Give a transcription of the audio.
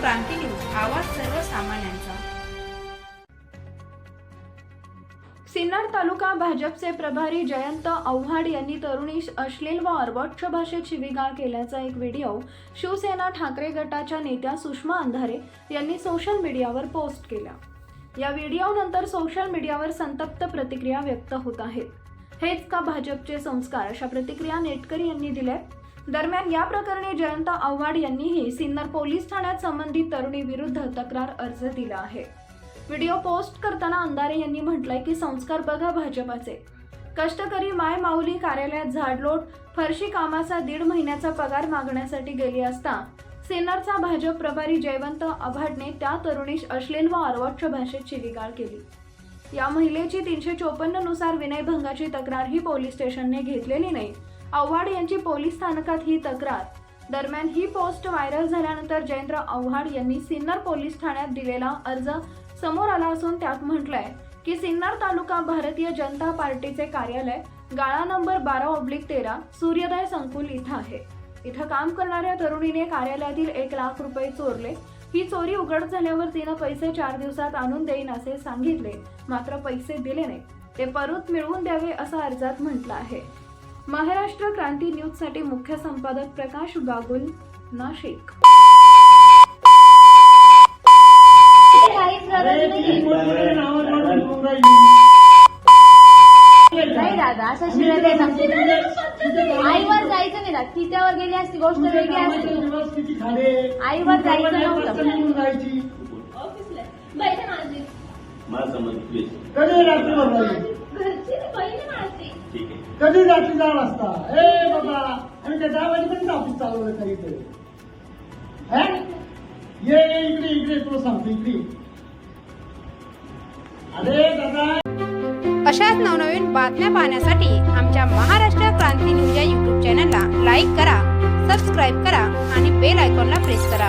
क्रांती news आवाज सर्वसामान्यांचा. सिन्नर तालुका भाजपचे प्रभारी जयंत आव्हाड यांनी तरुणी अश्लील व अर्वाच्य भाषेत शिवीगाळ केल्याचा एक व्हिडिओ शिवसेना ठाकरे गटाच्या नेत्या सुषमा अंधारे यांनी सोशल मीडियावर पोस्ट केला. या व्हिडिओनंतर सोशल मीडियावर संतप्त प्रतिक्रिया व्यक्त होत आहेत. हेच का भाजपचे संस्कार अशा प्रतिक्रिया नेटकरी यांनी दिल्या दरम्यान या प्रकरणी जयंत आव्हाड यांनीही सिन्नर पोलीस ठाण्यात संबंधित तरुणी विरुद्ध तक्रार अर्ज दिला आहे. व्हिडिओ पोस्ट करताना अंधारे यांनी म्हटलंय की संस्कार बघा भाजपाचे. कष्टकरी माय माऊली कार्यालयात झाडलोट फरशी कामाचा दीड महिन्याचा पगार मागण्यासाठी गेली असता सिन्नरचा भाजप प्रभारी जयवंत आव्हाडने त्या तरुणीस अश्लील व अर्वाच्य भाषेत शिवीगाळ केली. या महिलेची तीनशे चोपन्ननुसार विनयभंगाची तक्रारही पोलीस स्टेशनने घेतलेली नाही. आव्हाड यांची पोलीस स्थानकात ही तक्रार. दरम्यान ही पोस्ट व्हायरल झाल्यानंतर जयेंद्र आव्हाड यांनी सिन्नर पोलीस ठाण्यात दिलेला अर्ज समोर आला असून त्यात म्हटलंय की सिन्नर तालुका भारतीय जनता पार्टीचे कार्यालय गाळा नंबर बारा ऑब्लिक तेरा सूर्योदय संकुल इथं आहे. इथं काम करणाऱ्या तरुणीने कार्यालयातील एक लाख रुपये चोरले. ही चोरी उघड झाल्यावर तिनं पैसे चार दिवसात आणून देईन असे सांगितले मात्र पैसे दिले नाही ते परत मिळवून द्यावे असं अर्जात म्हटलं आहे. महाराष्ट्र क्रांती न्यूजसाठी मुख्य संपादक प्रकाश बागुल नाशिक. नाही दादा असं शिवाय नाही सांगते आईवर जायचं नाही दादा तिच्यावर गेली असती गोष्ट वेगळी असती. आईवर जायचं नव्हतं. प्लीज कधी रात्री ठीक आहे. कधी रात्री जाण असता? ए बाबा. आणि त्या दहा पण ऑफिस चालवलं काही ते हे? ये ये इकडे इकडे तुला सांगतो इकडे अरे दादा. अशाच नवनवीन बातम्या पाहण्यासाठी आमच्या महाराष्ट्र क्रांती न्यूज या युट्यूब चॅनलला लाईक करा सबस्क्राईब करा आणि बेल आयकॉनला प्रेस करा.